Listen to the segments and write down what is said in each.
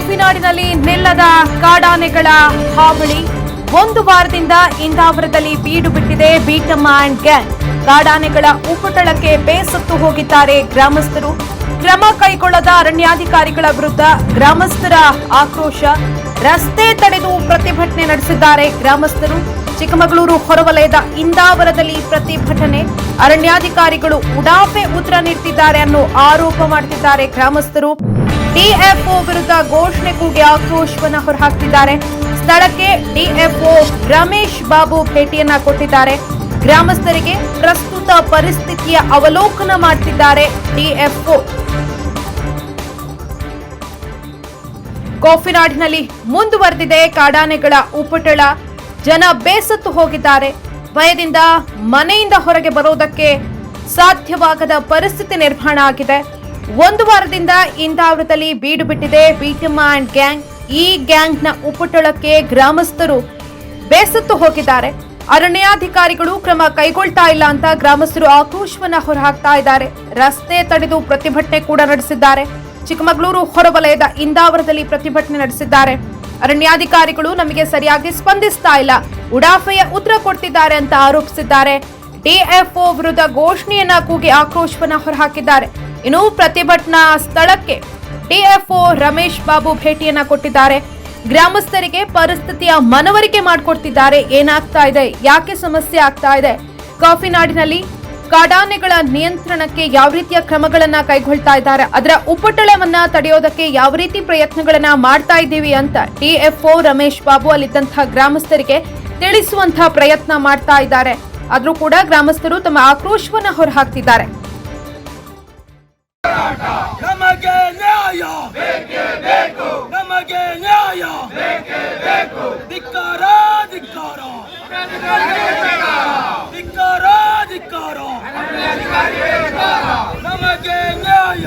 ಕಾಫಿನಾಡಿನಲ್ಲಿ ನಿಲ್ಲದ ಕಾಡಾನೆಗಳ ಹಾವಳಿ. ಒಂದು ವಾರದಿಂದ ಇಂದಾವರದಲ್ಲಿ ಬೀಡು ಬಿಟ್ಟಿದೆ ಬೀಟಮ್ಮ ಅಂಡ್ ಗ್ಯಾಂಗ್. ಕಾಡಾನೆಗಳ ಉಪಟಳಕ್ಕೆ ಬೇಸತ್ತು ಹೋಗಿದ್ದಾರೆ ಗ್ರಾಮಸ್ಥರು. ಕ್ರಮ ಕೈಗೊಳ್ಳದ ಅರಣ್ಯಾಧಿಕಾರಿಗಳ ವಿರುದ್ಧ ಗ್ರಾಮಸ್ಥರ ಆಕ್ರೋಶ. ರಸ್ತೆ ತಡೆದು ಪ್ರತಿಭಟನೆ ನಡೆಸಿದ್ದಾರೆ ಗ್ರಾಮಸ್ಥರು. ಚಿಕ್ಕಮಗಳೂರು ಹೊರವಲಯದ ಇಂದಾವರದಲ್ಲಿ ಪ್ರತಿಭಟನೆ. ಅರಣ್ಯಾಧಿಕಾರಿಗಳು ಉಡಾಫೆ ಉತ್ತರ ನೀಡುತ್ತಿದ್ದಾರೆ ಅನ್ನೋ ಆರೋಪ ಮಾಡುತ್ತಿದ್ದಾರೆ ಗ್ರಾಮಸ್ಥರು. ಡಿಎಫ್ಒ ವಿರುದ್ಧ ಘೋಷಣೆ ಕೂಗಿ ಆಕ್ರೋಶವನ್ನು ಹೊರಹಾಕ್ತಿದ್ದಾರೆ ಸ್ಥಳಕ್ಕೆ ಡಿಎಫ್ಒ ರಮೇಶ್ ಬಾಬು ಭೇಟಿಯನ್ನ ಕೊಟ್ಟಿದ್ದಾರೆ. ಗ್ರಾಮಸ್ಥರಿಗೆ ಪ್ರಸ್ತುತ ಪರಿಸ್ಥಿತಿಯ ಅವಲೋಕನ ಮಾಡ್ತಿದ್ದಾರೆ ಡಿಎಫ್ಒ. ಕೋಫಿನಾಡಿನಲ್ಲಿ ಮುಂದುವರೆದಿದೆ ಕಾಡಾನೆಗಳ ಉಪಟಳ. ಜನ ಬೇಸತ್ತು ಹೋಗಿದ್ದಾರೆ. ಭಯದಿಂದ ಮನೆಯಿಂದ ಹೊರಗೆ ಬರೋದಕ್ಕೆ ಸಾಧ್ಯವಾಗದ ಪರಿಸ್ಥಿತಿ ನಿರ್ಮಾಣ ಆಗಿದೆ. ಒಂದು ವಾರದಿಂದ ಇಂದಾವರದಲ್ಲಿ ಬೀಡು ಬಿಟ್ಟಿದೆ ಅಂಡ್ ಗ್ಯಾಂಗ್. ಈ ಗ್ಯಾಂಗ್ನ ಉಪಟಳಕ್ಕೆ ಗ್ರಾಮಸ್ಥರು ಬೇಸತ್ತು ಹೋಗಿದ್ದಾರೆ. ಅರಣ್ಯಾಧಿಕಾರಿಗಳು ಕ್ರಮ ಕೈಗೊಳ್ತಾ ಇಲ್ಲ ಅಂತ ಗ್ರಾಮಸ್ಥರು ಆಕ್ರೋಶವನ್ನ ಹೊರಹಾಕ್ತಾ ಇದ್ದಾರೆ. ರಸ್ತೆ ತಡೆದು ಪ್ರತಿಭಟನೆ ಕೂಡ ನಡೆಸಿದ್ದಾರೆ. ಚಿಕ್ಕಮಗಳೂರು ಹೊರವಲಯದ ಇಂದಾವರದಲ್ಲಿ ಪ್ರತಿಭಟನೆ ನಡೆಸಿದ್ದಾರೆ. ಅರಣ್ಯಾಧಿಕಾರಿಗಳು ನಮಗೆ ಸರಿಯಾಗಿ ಸ್ಪಂದಿಸ್ತಾ ಇಲ್ಲ. ಉಡಾಫೆಯ ಉತ್ತರ ಕೊಡ್ತಿದ್ದಾರೆ ಅಂತ ಆರೋಪಿಸಿದ್ದಾರೆ. ಡಿಎಫ್ಒ ವಿರುದ್ಧ ಘೋಷಣೆಯನ್ನ ಕೂಗಿ ಆಕ್ರೋಶವನ್ನ ಹೊರಹಾಕಿದ್ದಾರೆ. ಇನ್ನು ಪ್ರತಿಭಟನಾ ಸ್ಥಳಕ್ಕೆ ಡಿಎಫ್ಒ ರಮೇಶ್ ಬಾಬು ಭೇಟಿಯನ್ನ ಕೊಟ್ಟಿದ್ದಾರೆ. ಗ್ರಾಮಸ್ಥರಿಗೆ ಪರಿಸ್ಥಿತಿಯ ಮನವರಿಕೆ ಮಾಡಿಕೊಡ್ತಿದ್ದಾರೆ. ಏನಾಗ್ತಾ ಇದೆ? ಯಾಕೆ ಸಮಸ್ಯೆ ಆಗ್ತಾ ಇದೆ? ಕಾಫಿನಾಡಿನಲ್ಲಿ ಕಾಡಾನೆಗಳ ನಿಯಂತ್ರಣಕ್ಕೆ ಯಾವ ರೀತಿಯ ಕ್ರಮಗಳನ್ನ ಕೈಗೊಳ್ತಾ ಇದ್ದಾರೆ? ಅದರ ಉಪಟಳವನ್ನ ತಡೆಯೋದಕ್ಕೆ ಯಾವ ರೀತಿ ಪ್ರಯತ್ನಗಳನ್ನ ಮಾಡ್ತಾ ಇದ್ದೀವಿ ಅಂತ ಡಿಎಫ್ಒ ರಮೇಶ್ ಬಾಬು ಅಲ್ಲಿದ್ದಂತಹ ಗ್ರಾಮಸ್ಥರಿಗೆ ತಿಳಿಸುವಂತಹ ಪ್ರಯತ್ನ ಮಾಡ್ತಾ ಇದ್ದಾರೆ. ಆದ್ರೂ ಕೂಡ ಗ್ರಾಮಸ್ಥರು ತಮ್ಮ ಆಕ್ರೋಶವನ್ನ ಹೊರಹಾಕ್ತಿದ್ದಾರೆ ನಮಗೆ ನ್ಯಾಯ ನಮಗೆ ನ್ಯಾಯ ಧಿಕ್ಕಾರ ಧಿಕ್ಕಾರ ಧಿಕ್ಕಾರ ಧಿಕ್ಕಾರ ನಮಗೆ ನ್ಯಾಯ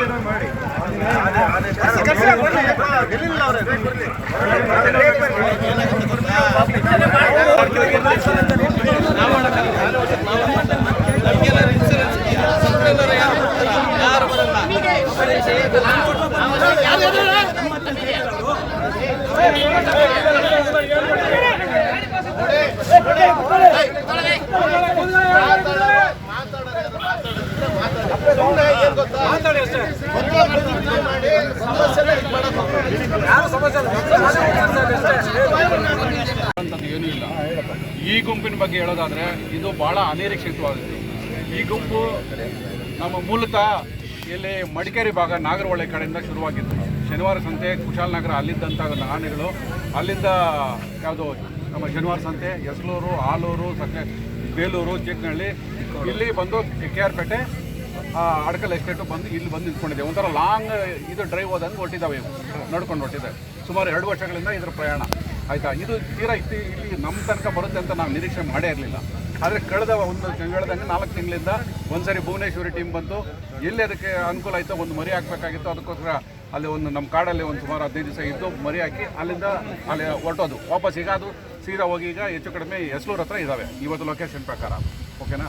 ಅಂತದ್ದು ಏನೂ ಇಲ್ಲ ಈ ಗುಂಪಿನ ಬಗ್ಗೆ ಹೇಳೋದಾದ್ರೆ ಇದು ಬಹಳ ಅನಿರೀಕ್ಷಿತವಾದದ್ದು ಈ ಗುಂಪು ನಮ್ಮ ಮೂಲತಃ ಇಲ್ಲಿ ಮಡಿಕೇರಿ ಭಾಗ ನಾಗರಹೊಳೆ ಕಡೆಯಿಂದ ಶುರುವಾಗಿತ್ತು. ಶನಿವಾರ ಸಂತೆ ಕುಶಾಲನಗರ ಅಲ್ಲಿದ್ದಂಥ ಆನೆಗಳು ಅಲ್ಲಿಂದ ಯಾವುದು ನಮ್ಮ ಶನಿವಾರ ಸಂತೆ ಯಸ್ಲೂರು ಆಲೂರು ಸಕ್ಕೆ ಬೇಲೂರು ಚಿಕ್ಕನಹಳ್ಳಿ ಇಲ್ಲಿ ಬಂದು K R Pete Adakal estate ಬಂದು ಇಲ್ಲಿ ಬಂದು ನಿಂತ್ಕೊಂಡಿದೆ. ಒಂಥರ ಲಾಂಗ್ ಇದು ಡ್ರೈವ್ ಹೋದಂಗೆ ಹೊಟ್ಟಿದ್ದಾವೆ ಇವು ನಡ್ಕೊಂಡು ಹೊಟ್ಟಿದೆ ಸುಮಾರು ಎರಡು ವರ್ಷಗಳಿಂದ ಇದರ ಪ್ರಯಾಣ. ಆಯಿತಾ? ಇದು ತೀರಾ ಇತ್ತು ಇಲ್ಲಿ ನಮ್ಮ ತನಕ ಬರುತ್ತೆ ಅಂತ ನಾವು ನಿರೀಕ್ಷೆ ಮಾಡೇ ಇರಲಿಲ್ಲ. ಆದರೆ ಕಳೆದ ಒಂದು ಹೇಳ್ದಂಗೆ ನಾಲ್ಕು ತಿಂಗಳಿಂದ ಒಂದ್ಸರಿ ಭುವನೇಶ್ವರಿ ಟೀಮ್ ಬಂತು. ಎಲ್ಲಿ ಅದಕ್ಕೆ ಅನುಕೂಲ ಆಯಿತು ಒಂದು ಮರಿ ಹಾಕಬೇಕಾಗಿತ್ತು ಅದಕ್ಕೋಸ್ಕರ ಅಲ್ಲಿ ಒಂದು ನಮ್ಮ ಕಾಡಲ್ಲಿ ಒಂದು ಸುಮಾರು ಹದಿನೈದು ದಿವಸ ಇದ್ದು ಮರಿ ಹಾಕಿ ಅಲ್ಲಿಂದ ಅಲ್ಲಿ ಹೊರಟೋದು. ವಾಪಸ್ ಈಗ ಅದು ಸೀದಾ ಹೋಗಿ ಈಗ ಹೆಚ್ಚು ಕಡಿಮೆ ಹೆಸಲೂರು ಹತ್ರ ಇದ್ದಾವೆ ಇವತ್ತು ಲೊಕೇಶನ್ ಪ್ರಕಾರ. ಓಕೆನಾ